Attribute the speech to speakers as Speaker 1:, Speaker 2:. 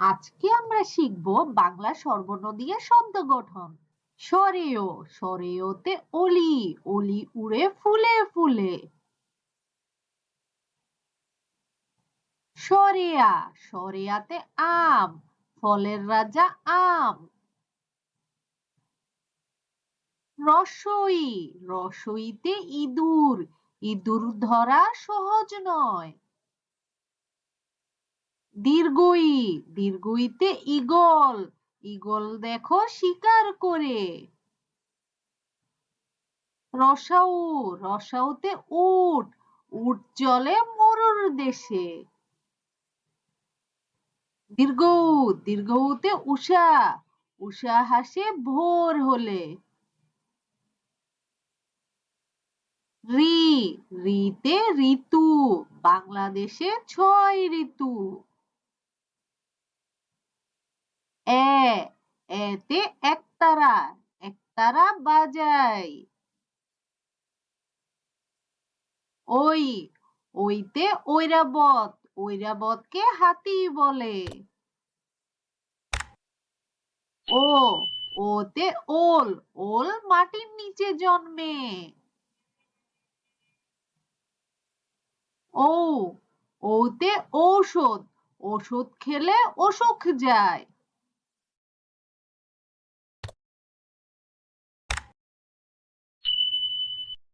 Speaker 1: আজকে আমরা শিখব বাংলা স্বরবর্ণ দিয়ে শব্দ গঠন। সরেও, সরেওতে অলি অলি উড়ে ফুলে ফুলে। সরেয়া, সরেয়াতে আম, ফলের রাজা আম। রসই, রসইতে ইঁদুর ইঁদুর ধরা সহজ নয়। দীর্ঘই, দীর্ঘইতে ঈগল। ঈগল দেখো শিকার করে। রসাউ, রসাউতে উট। উট চলে মরুর দেশে। দীর্ঘ দীর্ঘতে উষা। উষা হাসে ভোর হলে। রি, রিতে ঋতু। বাংলাদেশে ছয় ঋতু। এতে একতারা একতারা বাজাই ওই, ওইতে ঐরাবত, ঐরাবতকে হাতি বলে। ও, ওতে ওল ওল মাটির নিচে জন্মে। ও, ওতে ঔষধ ওষুধ খেলে অসুখ যায়।